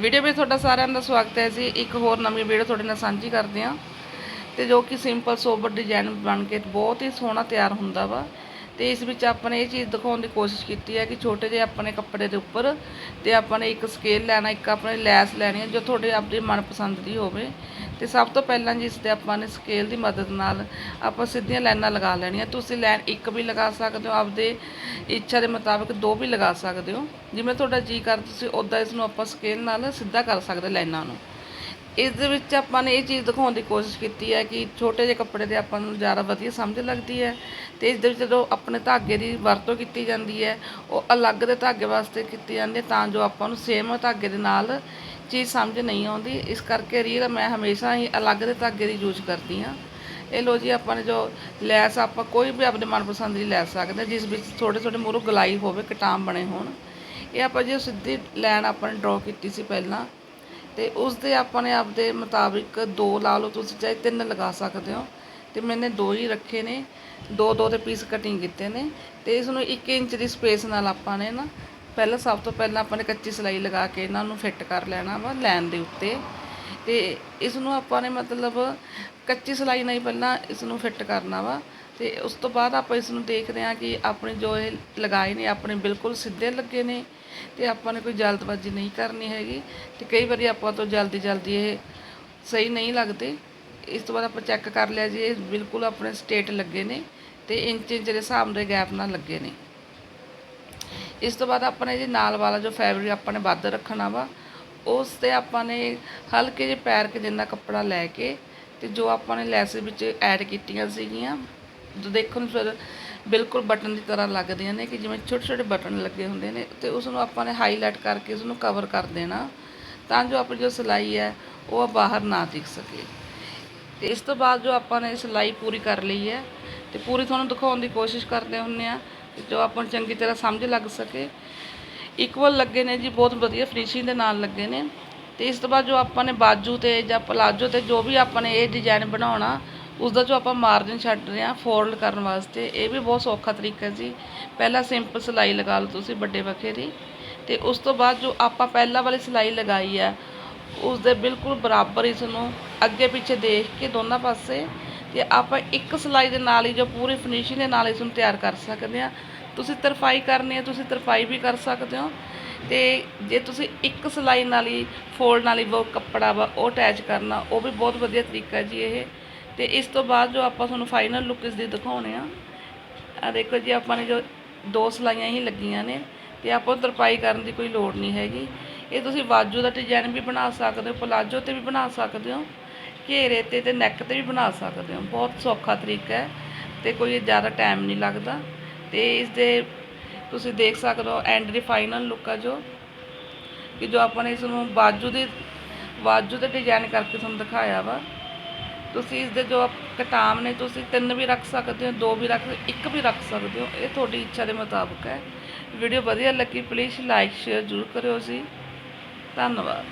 Video ਵਿੱਚ ਤੁਹਾਡਾ ਸਾਰਿਆਂ ਦਾ ਸਵਾਗਤ ਹੈ ਜੀ। ਇੱਕ ਹੋਰ ਨਵੀਂ ਵੀਡੀਓ ਤੁਹਾਡੇ ਨਾਲ ਸਾਂਝੀ ਕਰਦੇ ਹਾਂ। ਤੇ ਜੋ ਕਿ ਸਿੰਪਲ ਸੋਬਰ ਡਿਜ਼ਾਈਨ ਬਣ ਕੇ ਬਹੁਤ ਹੀ ਸੋਹਣਾ ਤਿਆਰ ਹੁੰਦਾ ਵਾ। ਤੇ ਇਸ ਵਿੱਚ ਆਪਾਂ ਨੇ ਇਹ ਚੀਜ਼ ਦਿਖਾਉਣ ਦੀ ਕੋਸ਼ਿਸ਼ ਕੀਤੀ ਹੈ ਕਿ ਛੋਟੇ ਜਿਹੇ ਆਪਣੇ ਕੱਪੜੇ ਦੇ ਉੱਪਰ ਤੇ ਆਪਾਂ ਨੇ ਇੱਕ ਸਕੇਲ ਲੈਣਾ, ਇੱਕ ਆਪਣੇ ਲੈਸ ਲੈਣੀ ਹੈ ਜੋ ਤੁਹਾਡੇ ਆਪਣੀ ਮਨਪਸੰਦ ਦੀ ਹੋਵੇ। ਤੇ ਸਭ ਤੋਂ ਪਹਿਲਾਂ ਜੀ ਇਸ ਤੇ ਆਪਾਂ ਨੇ ਸਕੇਲ ਦੀ ਮਦਦ ਨਾਲ ਆਪਾਂ ਸਿੱਧੀਆਂ ਲਾਈਨਾਂ ਲਗਾ ਲੈਣੀਆਂ। ਤੁਸੀਂ ਲਾਈਨ ਇੱਕ ਵੀ ਲਗਾ ਸਕਦੇ ਹੋ, ਆਪਦੇ ਇੱਛਾ ਦੇ ਮੁਤਾਬਕ ਦੋ ਵੀ ਲਗਾ ਸਕਦੇ ਹੋ। ਜਿਵੇਂ ਤੁਹਾਡਾ ਜੀ ਕਰ ਤੁਸੀਂ ਉਦਾਂ ਇਸ ਨੂੰ ਆਪਾਂ ਸਕੇਲ ਨਾਲ ਸਿੱਧਾ ਕਰ ਸਕਦੇ ਲਾਈਨਾਂ ਨੂੰ। ਇਸ ਦੇ ਵਿੱਚ ਆਪਾਂ ਨੇ ਇਹ ਚੀਜ਼ ਦਿਖਾਉਣ ਦੀ ਕੋਸ਼ਿਸ਼ ਕੀਤੀ ਹੈ ਕਿ ਛੋਟੇ ਜਿਹੇ ਕੱਪੜੇ ਦੇ ਆਪਾਂ ਨੂੰ ਜ਼ਿਆਦਾ ਵਧੀਆ ਸਮਝ ਲੱਗਦੀ ਹੈ ਤੇ ਇਸ ਦੇ ਵਿੱਚ ਜਦੋਂ ਆਪਣੇ ਧਾਗੇ ਦੀ ਵਰਤੋਂ ਕੀਤੀ ਜਾਂਦੀ ਹੈ, ਉਹ ਅਲੱਗ ਦੇ ਧਾਗੇ ਵਾਸਤੇ ਕੀਤੀ ਜਾਂਦੀ ਹੈ ਤਾਂ ਜੋ ਆਪਾਂ ਨੂੰ ਸੇਮ ਧਾਗੇ ਦੇ ਨਾਲ ਚੀਜ਼ ਸਮਝ ਨਹੀਂ ਆਉਂਦੀ, ਇਸ ਕਰਕੇ ਰੀਲ ਮੈਂ ਹਮੇਸ਼ਾ ਹੀ ਅਲੱਗ ਦੇ ਧਾਗੇ ਦੀ ਯੂਜ਼ ਕਰਦੀ ਹਾਂ। ਇਹ ਲੋ ਜੀ, ਆਪਾਂ ਨੇ ਜੋ ਲੈਸ, ਆਪਾਂ ਕੋਈ ਵੀ ਆਪਣੇ ਮਨਪਸੰਦ ਦੀ ਲੈ ਸਕਦੇ ਜਿਸ ਵਿੱਚ ਛੋਟੇ ਛੋਟੇ ਮੂਹਰੋਂ ਗਲਾਈ ਹੋਵੇ, ਕਟਾਮ ਬਣੇ ਹੋਣ। ਇਹ ਆਪਾਂ ਜੇ ਸਿੱਧੀ ਲਾਈਨ ਆਪਾਂ ਨੇ ਡਰਾ ਕੀਤੀ ਸੀ ਪਹਿਲਾਂ। ਤੇ ਉਸ ਦੇ ਆਪਾਂ ਨੇ ਆਪਦੇ ਮੁਤਾਬਿਕ ਦੋ ਲਾ ਲਓ, ਤੁਸੀਂ ਚਾਹੇ ਤਿੰਨ ਲਗਾ ਸਕਦੇ ਹੋ। ਤੇ ਮੈਨੇ ਦੋ ਹੀ ਰੱਖੇ ਨੇ ਦੋ ਦੋ ਦੇ ਪੀਸ ਕਟਿੰਗ ਕੀਤੇ ਨੇ। ਤੇ ਇਸ ਨੂੰ 1 ਇੰਚ ਦੀ ਸਪੇਸ ਨਾਲ ਆਪਾਂ ਨੇ ਨਾ ਪਹਿਲਾਂ ਸਭ ਤੋਂ ਪਹਿਲਾਂ ਆਪਾਂ ਨੇ ਕੱਚੀ ਸਿਲਾਈ ਲਗਾ ਕੇ ਇਹਨਾਂ ਨੂੰ ਫਿੱਟ ਕਰ ਲੈਣਾ ਵਾ ਲਾਈਨ ਦੇ ਉੱਤੇ। ਤੇ ਇਸ ਨੂੰ ਆਪਾਂ ਨੇ ਮਤਲਬ ਕੱਚੀ ਸਿਲਾਈ ਨਾਲ ਹੀ ਪਹਿਲਾਂ ਇਸ ਨੂੰ ਫਿੱਟ ਕਰਨਾ ਵਾ। ਤੇ ਉਸ ਤੋਂ ਬਾਅਦ ਆਪਾਂ ਇਸ ਨੂੰ ਦੇਖਦੇ ਹਾਂ ਕਿ ਆਪਣੇ ਜੋ ਇਹ ਲਗਾਏ ਨੇ ਆਪਣੇ ਬਿਲਕੁਲ ਸਿੱਧੇ ਲੱਗੇ ਨੇ ਤੇ ਆਪਾਂ ਨੇ ਕੋਈ ਜਲਦਬਾਜ਼ੀ ਨਹੀਂ ਕਰਨੀ ਹੈਗੀ। ਤੇ ਕਈ ਵਾਰੀ ਆਪਾਂ ਤੋਂ ਜਲਦੀ ਜਲਦੀ ਇਹ ਸਹੀ ਨਹੀਂ ਲੱਗਦੇ। ਇਸ ਤੋਂ ਬਾਅਦ ਆਪਾਂ ਚੈੱਕ ਕਰ ਲਿਆ ਜੀ, ਇਹ ਬਿਲਕੁਲ ਆਪਣੇ ਸਟੇਟ ਲੱਗੇ ਨੇ ਤੇ ਇੰਚ ਇੰਚ ਦੇ ਹਿਸਾਬ ਦੇ ਗੈਪ ਨਾਲ ਲੱਗੇ ਨੇ। ਇਸ ਤੋਂ ਬਾਅਦ ਆਪਾਂ ਨੇ ਜੀ ਨਾਲ ਵਾਲਾ ਜੋ ਫੈਬਰਿਕ ਆਪਾਂ ਨੇ ਵੱਧ ਰੱਖਣਾ ਵਾ, ਉਸ ਤੇ ਆਪਾਂ ਨੇ ਹਲਕੇ ਜਿਹੇ ਪੈਰ ਕੇ ਜਿੰਨਾ ਕੱਪੜਾ ਲੈ ਕੇ ਤੇ ਜੋ ਆਪਾਂ ਨੇ ਲੈਸ ਵਿੱਚ ਐਡ ਕੀਤੀਆਂ ਸੀਗੀਆਂ, ਜੋ ਦੇਖਣ ਨੂੰ ਫਿਰ ਬਿਲਕੁਲ ਬਟਨ ਦੀ ਤਰ੍ਹਾਂ ਲੱਗਦੀਆਂ ਨੇ ਕਿ ਜਿਵੇਂ ਛੋਟੇ ਛੋਟੇ ਬਟਨ ਲੱਗੇ ਹੁੰਦੇ ਨੇ ਤੇ ਉਸ ਨੂੰ ਆਪਾਂ ਨੇ ਹਾਈਲਾਈਟ ਕਰਕੇ ਉਸ ਨੂੰ ਕਵਰ ਕਰ ਦੇਣਾ ਤਾਂ ਜੋ ਆਪਣੀ ਜੋ ਸਿਲਾਈ ਹੈ ਉਹ ਬਾਹਰ ਨਾ ਦਿਖ ਸਕੇ। ਤੇ ਇਸ ਤੋਂ ਬਾਅਦ ਜੋ ਆਪਾਂ ਨੇ ਸਿਲਾਈ ਪੂਰੀ ਕਰ ਲਈ ਹੈ ਤੇ ਪੂਰੀ ਤੁਹਾਨੂੰ ਦਿਖਾਉਣ ਦੀ ਕੋਸ਼ਿਸ਼ ਕਰਦੇ ਹੁੰਨੇ ਆ ਜੋ ਆਪਾਂ ਨੂੰ ਚੰਗੀ ਤਰ੍ਹਾਂ ਸਮਝ ਲੱਗ ਸਕੇ। ਇਕੁਅਲ ਲੱਗੇ ਨੇ ਜੀ, ਬਹੁਤ ਵਧੀਆ ਫਿਨਿਸ਼ਿੰਗ ਦੇ ਨਾਲ ਲੱਗੇ ਨੇ। ਤੇ ਇਸ ਤੋਂ ਬਾਅਦ ਜੋ ਆਪਾਂ ਨੇ ਬਾਜੂ ਤੇ ਜਾਂ ਪਲਾਜੋ ਤੇ ਜੋ ਵੀ ਆਪਾਂ ਨੇ ਇਹ ਡਿਜ਼ਾਈਨ ਬਣਾਉਣਾ ਉਸ ਦਾ ਜੋ ਆਪਾਂ ਮਾਰਜਨ ਛੱਡ ਰਹੇ ਹਾਂ ਫੋਲਡ ਕਰਨ ਵਾਸਤੇ, ਇਹ ਵੀ ਬਹੁਤ ਸੌਖਾ ਤਰੀਕਾ ਜੀ। ਪਹਿਲਾਂ ਸਿੰਪਲ ਸਿਲਾਈ ਲਗਾ ਲਓ ਤੁਸੀਂ ਵੱਡੇ ਵਖੇ ਦੀ। ਤੇ ਉਸ ਤੋਂ ਬਾਅਦ ਜੋ ਆਪਾਂ ਪਹਿਲਾਂ ਵਾਲੀ ਸਿਲਾਈ ਲਗਾਈ ਹੈ ਉਸ ਦੇ ਬਿਲਕੁਲ ਬਰਾਬਰ ਇਸ ਨੂੰ ਅੱਗੇ ਪਿੱਛੇ ਦੇਖ ਕੇ ਦੋਨਾਂ ਪਾਸੇ ਤੇ ਆਪਾਂ ਇੱਕ ਸਿਲਾਈ ਦੇ ਨਾਲ ਹੀ ਜੋ ਪੂਰੀ ਫਿਨਿਸ਼ਿੰਗ ਦੇ ਨਾਲ ਇਸ ਨੂੰ ਤਿਆਰ ਕਰ ਸਕਦੇ ਆ ਤੁਸੀਂ ਤਰਫਾਈ ਕਰਨੀ ਹੈ, ਤੁਸੀਂ ਤਰਫਾਈ ਵੀ ਕਰ ਸਕਦੇ ਹੋ ਤੇ ਜੇ ਤੁਸੀਂ ਇੱਕ ਸਿਲਾਈ ਨਾਲ ਹੀ ਫੋਲਡ ਨਾਲ ਹੀ ਉਹ ਕੱਪੜਾ ਵਾ ਉਹ ਅਟੈਚ ਕਰਨਾ, ਉਹ ਵੀ ਬਹੁਤ ਵਧੀਆ ਤਰੀਕਾ ਜੀ ਇਹ। ਤੇ ਇਸ ਤੋਂ ਬਾਅਦ ਜੋ ਆਪਾਂ ਤੁਹਾਨੂੰ ਫਾਈਨਲ ਲੁੱਕ ਇਸ ਦੀ ਦਿਖਾਉਣੇ ਆ। ਆ ਦੇਖੋ ਜੀ, ਆਪਾਂ ਨੇ ਜੋ ਦੋ ਸਲਾਈਆਂ ਹੀ ਲੱਗੀਆਂ ਨੇ ਤੇ ਆਪਾਂ ਨੂੰ ਤਰਪਾਈ ਕਰਨ ਦੀ ਕੋਈ ਲੋੜ ਨਹੀਂ ਹੈਗੀ। ਇਹ ਤੁਸੀਂ ਬਾਜੂ ਦਾ ਡਿਜ਼ਾਈਨ ਵੀ ਬਣਾ ਸਕਦੇ ਹੋ ਪਲਾਜੋ ਤੇ ਵੀ ਬਣਾ ਸਕਦੇ ਹੋ। ਘੇਰੇ ਤੇ ਤੇ ਨੈਕ ਤੇ ਵੀ ਬਣਾ ਸਕਦੇ ਹੋ। ਬਹੁਤ ਸੌਖਾ ਤਰੀਕਾ ਹੈ ਤੇ ਕੋਈ ਜ਼ਿਆਦਾ ਟਾਈਮ ਨਹੀਂ ਲੱਗਦਾ। ਤੇ ਇਸ ਦੇ ਤੁਸੀਂ ਦੇਖ ਸਕਦੇ ਹੋ ਐਂਡ ਦੀ ਫਾਈਨਲ ਲੁੱਕ ਆ ਜੋ। ਕਿ ਜੋ ਆਪਾਂ ਨੇ ਇਸ ਨੂੰ ਬਾਜੂ ਦੇ ਬਾਜੂ ਦੇ ਡਿਜ਼ਾਈਨ ਕਰਕੇ ਤੁਹਾਨੂੰ ਦਿਖਾਇਆ ਵਾ। ਤੁਸੀਂ ਇਸ ਦੇ ਜੋ ਕਟਾਮ ਨੇ, ਤੁਸੀਂ ਤਿੰਨ ਵੀ ਰੱਖ ਸਕਦੇ ਹੋ, ਦੋ ਵੀ ਰੱਖ ਇੱਕ ਵੀ ਰੱਖ ਸਕਦੇ ਹੋ। ਇਹ ਤੁਹਾਡੀ ਇੱਛਾ ਦੇ ਮੁਤਾਬਕ ਹੈ। ਵੀਡੀਓ ਵਧੀਆ ਲੱਗੀ ਪਲੀਜ਼ ਲਾਈਕ ਸ਼ੇਅਰ ਜ਼ਰੂਰ ਕਰਿਓ ਜੀ। ਧੰਨਵਾਦ।